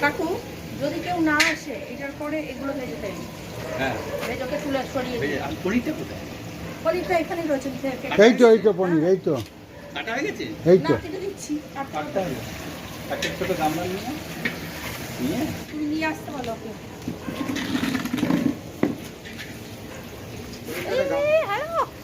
কাকু যদি কেউ না আসে এটার পরে এগুলো ভেজে দেয় হ্যাঁ। ভেজোকে তুলে সরিয়ে এই যে, দিই আর পনিরটা কোথায়? পনিরটা এখানেই রয়েছে এই তো এই তো পনির এই তো। কাটা হয়ে গেছে? এই তো। কেটে দিচ্ছি কাটতে হবে একটা ছোটো গামলা নিয়ে নিয়ে। তুমি নিয়ে আসতে বলো ওকে এই,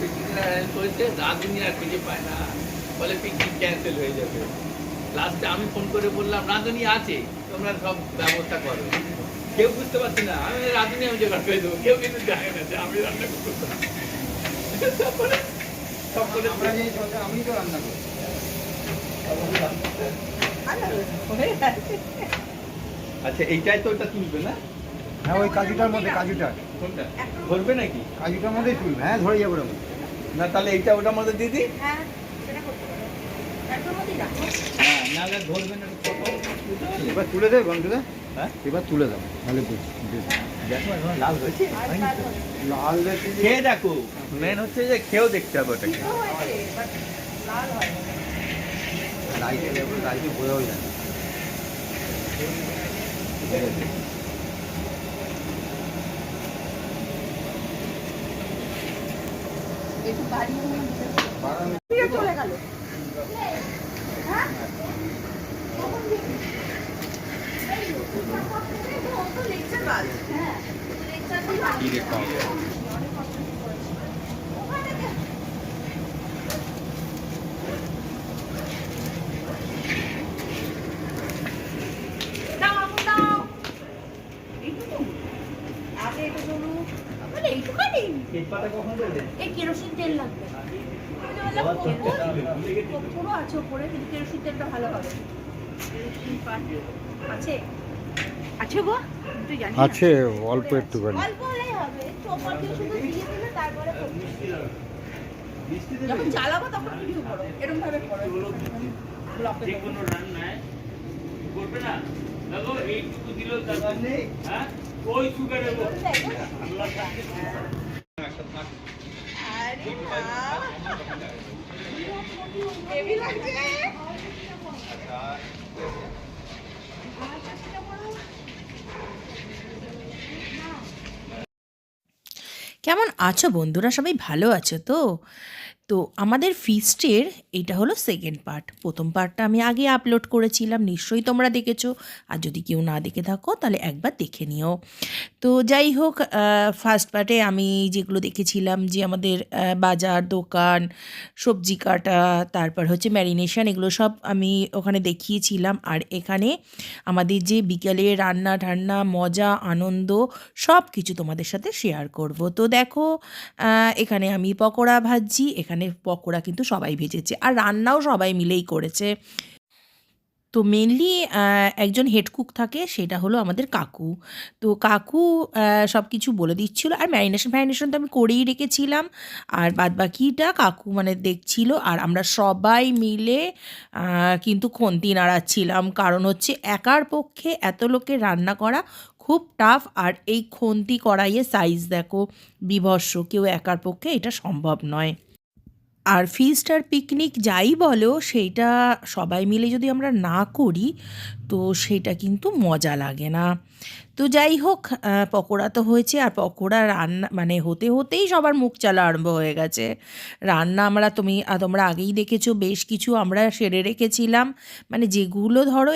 পিকনিকের arrange করেছে, রাঁধুনি আর খুঁজে পায় না। বলে পিকনিক ক্যান্সেল হয়ে যাবে। লাস্টে আমি ফোন করে বললাম রাঁধুনি আছে তোমরা সব ব্যবস্থা করো। কেউ বুঝতে পারছি না। আমি রাঁধুনি আমি জোগাড় করে দেবো। কেউ কিন্তু জানে না যে আমি রান্না করব। তারপরে সব আমি তো রান্না করি আচ্ছা এইটাই তো ওটা তুলবে না? হ্যাঁ ওই কাজুটার মধ্যে কাজুটা কোনটা? ধরবে নাকি? কাজুটার মধ্যেই তুলবে। হ্যাঁ ধরে যাবে না তাহলে এইটা ওটার মধ্যে দিয়ে দিই? হ্যাঁ সেটা করতে পারো। একদম মধ্যেই রাখো। হ্যাঁ নাহলে ধরবে না এবার তুলে দেবে হ্যাঁ? এবার তুলে দাও তাহলে দেখো এখন লাল হয়েছে। লাল দেখতে খেয়ে দেখো। মেন হচ্ছে যে খেয়েও দেখতে হবে ওটাকে। লাল হয় লাইটে দেখো লাইটে বোঝাও যায় না। একটু বাড়িয়ে নিয়ে দিতে হবে। বাড়ানো- ফিরে চলে গেল হ্যাঁ? কখন দেখি? এই তো, এই তো, ও তো lecture বাজ। হ্যাঁ, lecture দিয়ে বাজ। কি রে কম অনেক কষ্ট করেছি। ওখানে কে? দাও, আঙুল দাও। এইটুকু? আগে এটা ধরুন। মানে এইটুখানি? এই কেরোসিন তেল লাগবে। বললাম, পুরো- পুরো আছে ওপরে কিন্তু কেরোসিন তেলটা ভালো হবে। আছে? আছে গো? অল্প একটুখানি। অল্প হলেই হবে। চোপড় দিয়ে শুধু দিয়ে দিলে তারপরে যখন জ্বালাবো তখন ভিডিও করো। এরকম ভাবে করো যে কোনো রান্নায় করবে না? দেখো এইটুকু দিল নেই হ্যাঁ? ওই সুগার দেবো কেমন আছো বন্ধুরা? সবাই ভালো আছো তো? তো আমাদের ফিস্টের এইটা হলো সেকেন্ড পার্ট প্রথম পার্টটা আমি আগে আপলোড করেছিলাম, নিশ্চয়ই তোমরা দেখেছ। আর যদি কেউ না দেখে থাকো, তাহলে একবার দেখে নিও। তো যাই হোক ফার্স্ট পার্টে আমি যেগুলো দেখেছিলাম, যে আমাদের বাজার, দোকান, সবজি কাটা, তারপর হচ্ছে ম্যারিনেশন এগুলো সব আমি ওখানে দেখিয়েছিলাম। আর এখানে আমাদের যে বিকেলে রান্না ঠান্না, মজা, আনন্দ সব কিছু তোমাদের সাথে শেয়ার করব। তো দেখো এখানে আমি পকোড়া ভাজছি, এখানে পকোড়া কিন্তু সবাই ভেজেছে। আর রান্নাও সবাই মিলেই করেছে। তো মেনলি একজন হেড কুক থাকে, সেটা হলো আমাদের কাকু। তো কাকু সব কিছু বলে দিচ্ছিল। আর ম্যারিনেশন ফ্যারিনেশন তো আমি করেই রেখেছিলাম। আর বাদ বাকিটা কাকু মানে দেখছিল। আর আমরা সবাই মিলে কিন্তু খন্তি নাড়াচ্ছিলাম। কারণ হচ্ছে একার পক্ষে এত লোকের রান্না করা খুব টাফ আর এই খন্তি কড়াইয়ের সাইজ দেখো বিভৎস কেউ একার পক্ষে এটা সম্ভব নয়। আর ফিস্ট আর পিকনিক যাই বলো, সেইটা সবাই মিলে যদি আমরা না করি, তো সেটা কিন্তু মজা লাগে না। তো যাই হোক পকোড়া তো হয়েছে, আর পকোড়া রান্না মানে হতে হতেই সবার মুখ চালা আরম্ভ হয়ে গেছে। রান্না আমরা, তুমি তোমরা আগেই দেখেছ, বেশ কিছু আমরা সেরে রেখেছিলাম। মানে যেগুলো ধরো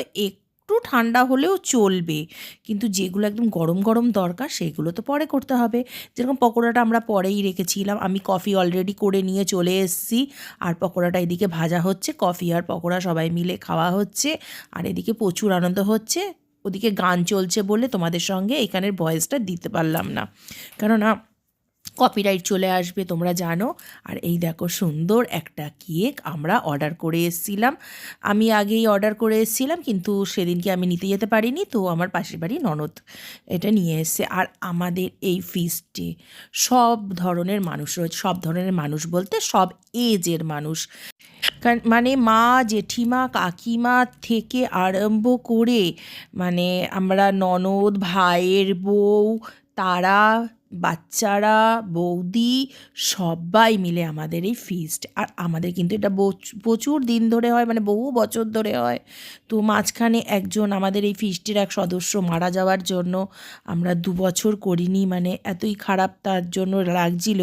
একটু ঠান্ডা হলেও চলবে। কিন্তু যেগুলো একদম গরম গরম দরকার, সেগুলো তো পরে করতে হবে। যেরকম পকোড়াটা আমরা পরেই রেখেছিলাম, আমি কফি অলরেডি করে নিয়ে চলে এসেছি। আর পকোড়াটা এদিকে ভাজা হচ্ছে, কফি আর পকোড়া সবাই মিলে খাওয়া হচ্ছে। আর এদিকে প্রচুর আনন্দ হচ্ছে। ওদিকে গান চলছে বলে তোমাদের সঙ্গে এখানের ভয়েসটা দিতে পারলাম না। কেননা কপিরাইট চলে আসবে, তোমরা জানো। আর এই দেখো সুন্দর একটা কেক আমরা অর্ডার করে এসেছিলাম। আমি আগেই অর্ডার করে এসেছিলাম, কিন্তু সেদিনকে আমি নিতে যেতে পারিনি, তো আমার পাশের বাড়ি ননদ এটা নিয়ে এসছে। আর আমাদের এই ফিস্টে সব ধরনের মানুষ রয়েছে, সব ধরনের মানুষ বলতে সব এজের মানুষ। মানে মা, জেঠিমা, কাকিমা থেকে আরম্ভ করে মানে আমরা ননদ, ভাইয়ের বউ, তারা বাচ্চারা, বৌদি সবাই মিলে আমাদের এই ফিস্ট আর আমাদের কিন্তু এটা প্রচুর দিন ধরে হয় মানে বহু বছর ধরে হয়। তো মাঝখানে একজন আমাদের এই ফিস্টের এক সদস্য মারা যাওয়ার জন্য আমরা দু বছর করিনি মানে এতই খারাপ তার জন্য লাগছিল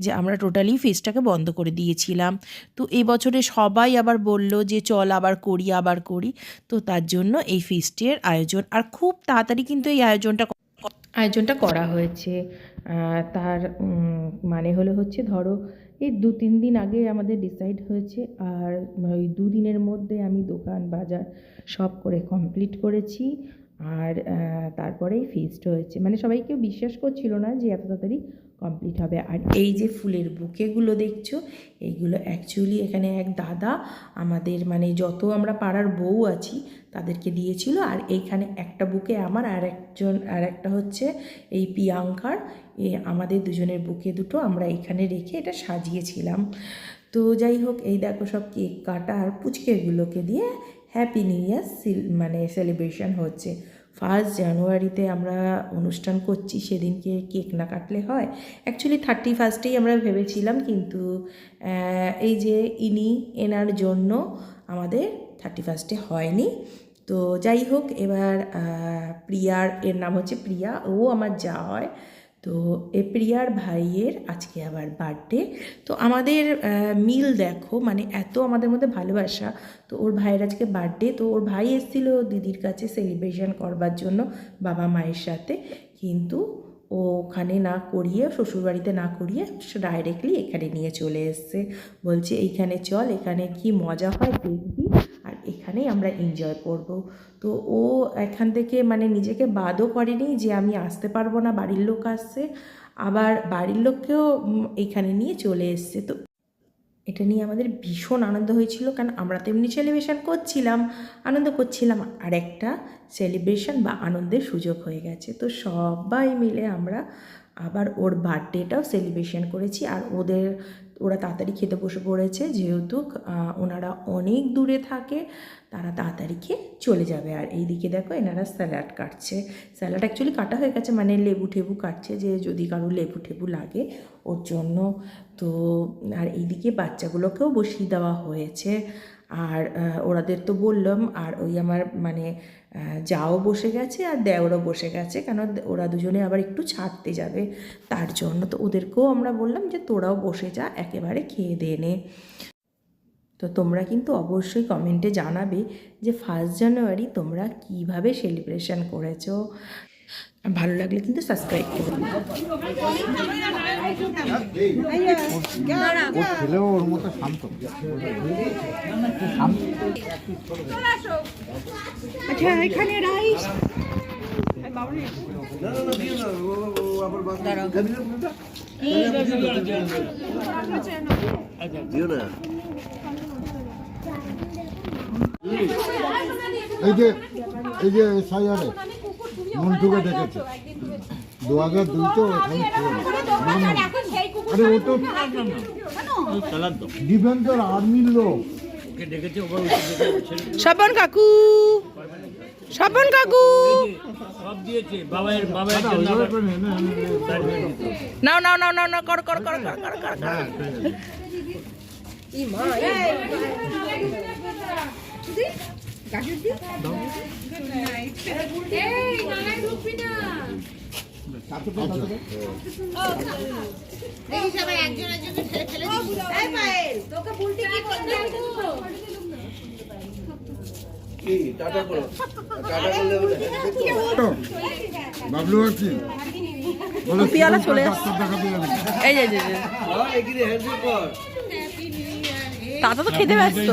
যে আমরা টোটালি ফিস্টটাকে বন্ধ করে দিয়েছিলাম। তো এই বছরে সবাই আবার বলল যে চল আবার করি আবার করি। তো তার জন্য এই ফিস্টের আয়োজন। আর খুব তাড়াতাড়ি কিন্তু এই আয়োজনটা আয়োজনটা করা হয়েছে। তার মানে হলো হচ্ছে ধরো এই দু তিন দিন আগে আমাদের ডিসাইড হয়েছে আর ওই দুদিনের মধ্যে আমি দোকান, বাজার সব করে কমপ্লিট করেছি। আর তারপরেই ফিস্ট হয়েছে। মানে সবাই কেউ বিশ্বাস করছিল না যে এত তাড়াতাড়ি কমপ্লিট হবে। আর এই যে ফুলের বুকেগুলো দেখছ, এইগুলো অ্যাকচুয়ালি এখানে এক দাদা আমাদের মানে যত আমরা পাড়ার বউ আছি, তাদেরকে দিয়েছিল। আর এইখানে একটা বুকে আমার আর একজন, আর একটা হচ্ছে এই প্রিয়াঙ্কার। এ আমাদের দুজনের বুকে দুটো আমরা এখানে রেখে এটা সাজিয়েছিলাম। তো যাই হোক, এই দেখো সব কেক কাটা আর পুচকেগুলোকে দিয়ে হ্যাপি নিউ ইয়ার মানে সেলিব্রেশন হচ্ছে। ফার্স্ট জানুয়ারিতে আমরা অনুষ্ঠান করছি, সেদিনকে কেক না কাটলে হয়। অ্যাকচুয়ালি থার্টি ফার্স্টেই আমরা ভেবেছিলাম, কিন্তু এই যে ইনি এনার জন্য আমাদের থার্টি ফার্স্টে হয়নি। তো যাই হোক, এবার প্রিয়ার, এর নাম হচ্ছে প্রিয়া, ও আমার যা হয় তো এ প্রিয়ার ভাইয়ের আজকে আবার বার্থডে তো আমাদের মিল দেখো মানে এত আমাদের মধ্যে ভালোবাসা। তো ওর ভাইয়ের আজকে বার্থডে তো ওর ভাই এসেছিল দিদির কাছে সেলিব্রেশন করবার জন্য বাবা মায়ের সাথে। কিন্তু ও ওখানে না করিয়ে, শ্বশুরবাড়িতে না করিয়ে ডাইরেক্টলি এখানে নিয়ে চলে এসছে। বলছে, এইখানে চল, এখানে কি মজা হয় দেখবি। আর এখানেই আমরা এনজয় করব। তো ও এখান থেকে মানে নিজেকে বাদও করেনি যে আমি আসতে পারব না, বাড়ির লোক আসছে। আবার বাড়ির লোককেও এখানে নিয়ে চলে এসছে। তো এটা নিয়ে আমাদের ভীষণ আনন্দ হয়েছিল। কারণ আমরা তো এমনি সেলিব্রেশন করছিলাম, আনন্দ করছিলাম। আর একটা সেলিব্রেশন বা আনন্দের সুযোগ হয়ে গেছে। তো সবাই মিলে আমরা আবার ওর বার্থডেটাও সেলিব্রেশন করেছি। আর ওদের ওরা তাড়াতাড়ি খেতে বসে পড়েছে, যেহেতু ওনারা অনেক দূরে থাকে, তারা তাড়াতাড়ি খেয়ে চলে যাবে। আর এইদিকে দেখো, এনারা স্যালাড কাটছে। স্যালাড অ্যাকচুয়ালি কাটা হয়ে গেছে মানে লেবু ঠেবু কাটছে, যে যদি কারও লেবু ঠেবু লাগে, ওর জন্য তো, আর এইদিকে বাচ্চাগুলোকেও বসিয়ে দেওয়া হয়েছে। আর ওরাদের তো বললাম, আর ওই আমার মানে যাও বসে গেছে আর দেওরও বসে গেছে, কেন ওরা দুজনে আবার একটু ছাড়তে যাবে। তার জন্য তো ওদেরকেও আমরা বললাম যে, তোরাও বসে যা, একেবারে খেয়ে দিয়ে নে। তো তোমরা কিন্তু অবশ্যই কমেন্টে জানাবে যে, ফার্স্ট জানুয়ারি তোমরা কীভাবে সেলিব্রেশন করেছ? ভালো লাগলে কিন্তু সাবস্ক্রাইব করবে ও ছেলেও ওর মতো শান্ত। আচ্ছা এখানে রাইস এই যে এই যে সাইয়ারে। মন্টুকে ডেকেছে দু হাজার। না, না। আরে ও তো ডিফেন্সের আর্মির লোক স্বপন কাকু স্বপন কাকু করে। নাও নাও নাও নাও নাও কর কর কর কর কর কর হ্যাঁ। তো, বাবলু আছি পিয়ালা চলে এই যে এই যে, এই যে। দাদা তো খেতে ব্যস্ত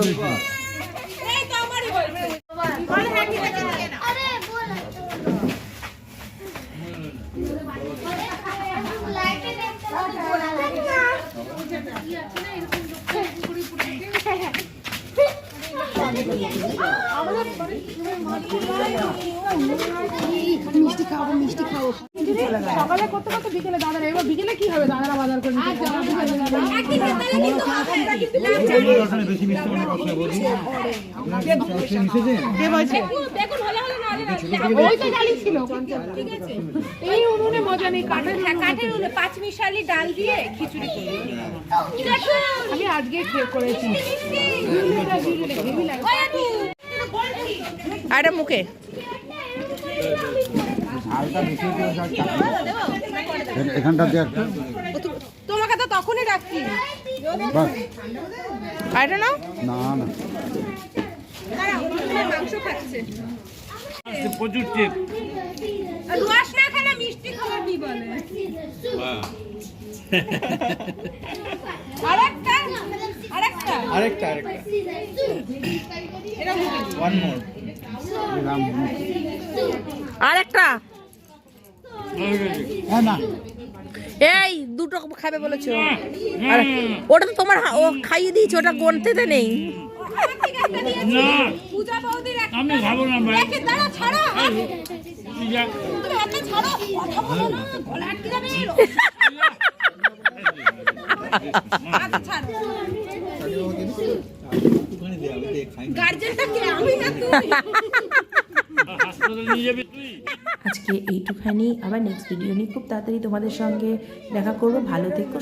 সকালে করতে করতে বিকেলে দাদারা এবার বিকেলে কি হবে দাদারা বাজার করে এই উনুনে মজা নেই কাঠের পাঁচ মিশালি ডাল দিয়ে খিচুড়ি আমি আজকে খেয়ে করেছি। আর এটা মুখে। এখানটা তোমাকে তো তখনই ডাকছি। বাস আর এটা নাও। না না। মাংস খাচ্ছে প্রচুর টেপ রস না খেলে মিষ্টি খাবার কি বলে? আরেকটা? আরেকটা? আরেকটা আরেকটা। One more. আর একটা হ্যাঁ এই দুটো খাবে বলেছ ওটা তো তোমার ও খাইয়ে দিয়েছে ওটা গনতেতে নেই আমি খাব না ভাই রেখে দাঁড়া ছাড়ো আজকে এইটুখানি আবার নেক্সট ভিডিও নিয়ে খুব তাড়াতাড়ি তোমাদের সঙ্গে দেখা করব। ভালো থেকো